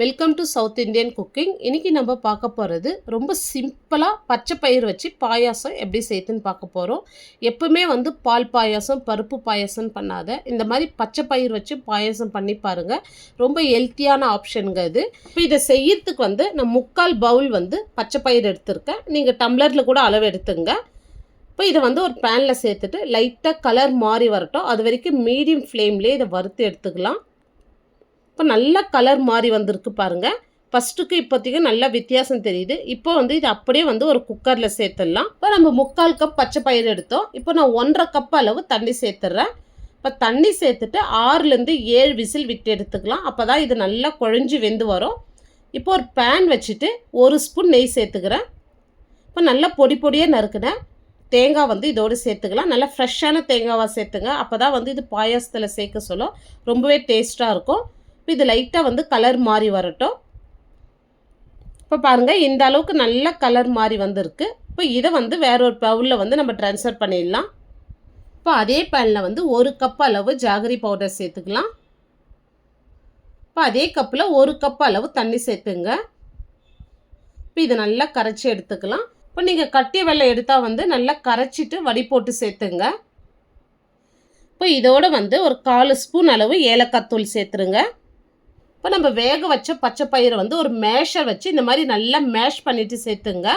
Welcome to South Indian cooking இன்றைக்கி நம்ம பார்க்க போகிறது ரொம்ப சிம்பிளாக பச்சை பயிர் வச்சு பாயாசம் எப்படி சேர்த்துன்னு பார்க்க போகிறோம் எப்போவுமே வந்து பால் பாயாசம் பருப்பு பாயாசம் பண்ணாத. இந்த மாதிரி பச்சை பயிர் வச்சு பாயாசம் பண்ணி பாருங்கள் ரொம்ப ஹெல்த்தியான ஆப்ஷனுங்க இது. இப்போ இதை செய்யறதுக்கு வந்து நான் முக்கால் பவுல் வந்து பச்சை பயிர் எடுத்திருக்கேன். நீங்கள் டம்ளரில் கூட அளவு எடுத்துங்க. இப்போ இதை வந்து ஒரு பேனில் சேர்த்துட்டு லைட்டாக கலர் மாறி வரட்டும். அது வரைக்கும் மீடியம் ஃப்ளேம்லேயே இதை வறுத்து எடுத்துக்கலாம். இப்போ நல்லா கலர் மாறி வந்திருக்கு பாருங்கள் ஃபஸ்ட்டுக்கு இப்போதைக்கு நல்லா வித்தியாசம் தெரியுது. இப்போ வந்து இது அப்படியே வந்து ஒரு குக்கரில் சேர்த்துடலாம். இப்போ நம்ம முக்கால் கப் பச்சை பயிர் எடுத்தோம். இப்போ நான் ஒன்றரை கப் அளவு தண்ணி சேர்த்துட்றேன் இப்போ தண்ணி சேர்த்துட்டு ஆறுலேருந்து ஏழு விசில் விட்டு எடுத்துக்கலாம். அப்போ தான் இது நல்லா குழஞ்சி வெந்து வரும். இப்போ ஒரு பேன் வச்சுட்டு ஒரு ஸ்பூன் நெய் சேர்த்துக்கிறேன். இப்போ நல்லா பொடி பொடியாக நறுக்குனேன் தேங்காய் வந்து இதோடு சேர்த்துக்கலாம். நல்லா ஃப்ரெஷ்ஷான தேங்காவாக சேர்த்துங்க. அப்போ தான் வந்து இது பாயாசத்தில் சேர்க்க சொல்ல ரொம்பவே டேஸ்ட்டாக இருக்கும். இப்போ இது லைட்டாக வந்து கலர் மாறி வரட்டும். இப்போ பாருங்கள் இந்த அளவுக்கு நல்ல கலர் மாறி வந்திருக்கு. இப்போ இதை வந்து வேற ஒரு பவுலில் வந்து நம்ம ட்ரான்ஸ்ஃபர் பண்ணிடலாம். இப்போ அதே பேனில் வந்து ஒரு கப் அளவு ஜாகரி பவுடர் சேர்த்துக்கலாம். இப்போ அதே கப்பில் ஒரு கப் அளவு தண்ணி சேர்த்துங்க. இப்போ இதை நல்லா கரைச்சி எடுத்துக்கலாம். இப்போ நீங்கள் கட்டிய வெள்ளை எடுத்தால் வந்து நல்லா கரைச்சிட்டு வடி போட்டு சேர்த்துங்க. இப்போ இதோடு வந்து ஒரு காலு ஸ்பூன் அளவு ஏலக்காய் தூள் சேர்த்துருங்க. இப்போ நம்ம வேக வச்ச பச்சை பயிரை வந்து ஒரு மேஷர் வச்சு இந்த மாதிரி நல்லா மேஷ் பண்ணிவிட்டு சேர்த்துங்க.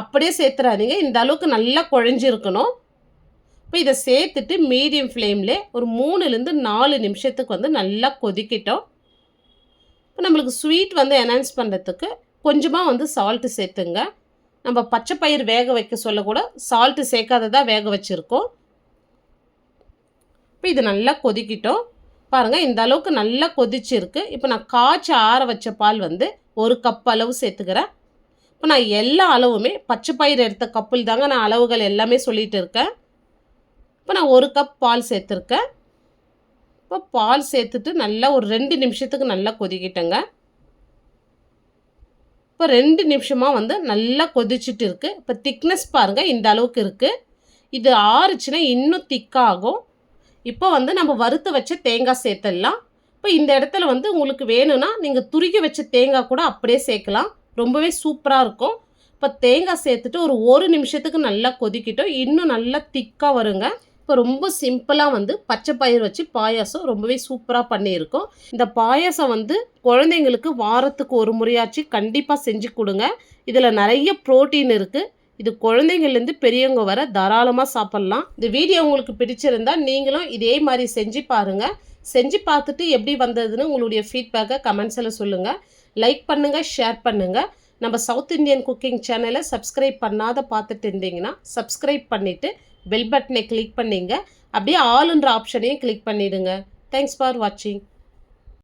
அப்படியே சேர்த்துறாதீங்க. இந்த அளவுக்கு நல்லா குழஞ்சிருக்கணும். இப்போ இதை சேர்த்துட்டு மீடியம் ஃப்ளேமில் ஒரு மூணுலேருந்து நாலு நிமிஷத்துக்கு வந்து நல்லா கொதிக்கிட்டோம். இப்போ நம்மளுக்கு ஸ்வீட் வந்து என்ஹான்ஸ் பண்ணுறதுக்கு கொஞ்சமாக வந்து சால்ட்டு சேர்த்துங்க. நம்ம பச்சை பயிர் வேக வைக்க சொல்லக்கூட சால்ட்டு சேர்க்காததாக வேக வச்சுருக்கோம். இப்போ இது நல்லா கொதிக்கிட்டோம். பாருங்கள் இந்த அளவுக்கு நல்லா கொதிச்சிருக்கு. இப்போ நான் காய்ச்சி ஆற வச்ச பால் வந்து ஒரு கப் அளவு சேர்த்துக்கிறேன். இப்போ நான் எல்லா அளவுமே பச்சை பயிர் எடுத்த கப்பில் தாங்க நான் அளவுகள் எல்லாமே சொல்லிகிட்டு இருக்கேன். இப்போ நான் ஒரு கப் பால் சேர்த்துருக்கேன். இப்போ பால் சேர்த்துட்டு நல்லா ஒரு ரெண்டு நிமிஷத்துக்கு நல்லா கொதிக்கிட்டேங்க. இப்போ ரெண்டு நிமிஷமாக வந்து நல்லா கொதிச்சுட்டு இருக்குது இப்போ திக்னஸ் பாருங்கள் இந்த அளவுக்கு இருக்குது இது ஆறுச்சுன்னா இன்னும் திக்காகும் இப்போ வந்து நம்ம வறுத்து வச்ச தேங்காய் சேர்த்துடலாம். இப்போ இந்த இடத்துல வந்து உங்களுக்கு வேணும்னா நீங்கள் துருகி வச்ச தேங்காய் கூட அப்படியே சேர்க்கலாம். ரொம்பவே சூப்பராக இருக்கும். இப்போ தேங்காய் சேர்த்துட்டு ஒரு ஒரு நிமிஷத்துக்கு நல்லா கொதிக்கிட்டோம். இன்னும் நல்லா திக்காக வருங்க. இப்போ ரொம்ப சிம்பிளாக வந்து பச்சை பயிர் வச்சு பாயாசம் ரொம்பவே சூப்பராக பண்ணியிருக்கோம். இந்த பாயாசம் வந்து குழந்தைங்களுக்கு வாரத்துக்கு ஒரு முறையாச்சு கண்டிப்பாக செஞ்சு கொடுங்க. இதில் நிறைய ப்ரோட்டீன் இருக்குது இது குழந்தைங்கள்லேருந்து பெரியவங்க வர தாராளமாக சாப்பிட்லாம். இந்த வீடியோ உங்களுக்கு பிடிச்சிருந்தா நீங்களும் இதே மாதிரி செஞ்சு பாருங்கள் செஞ்சு பார்த்துட்டு எப்படி வந்ததுன்னு உங்களுடைய ஃபீட்பேக்கை கமெண்ட்ஸில் சொல்லுங்கள் லைக் பண்ணுங்கள் ஷேர் பண்ணுங்கள் நம்ம சவுத் இந்தியன் குக்கிங் சேனலை சப்ஸ்கிரைப் பண்ணாத பார்த்துட்டு இருந்தீங்கன்னா சப்ஸ்கிரைப் பண்ணிவிட்டு பெல் பட்டனை கிளிக் பண்ணிங்க. அப்படியே ஆளுன்ற ஆப்ஷனையும் கிளிக் பண்ணிவிடுங்க தேங்க்ஸ் ஃபார் வாட்சிங்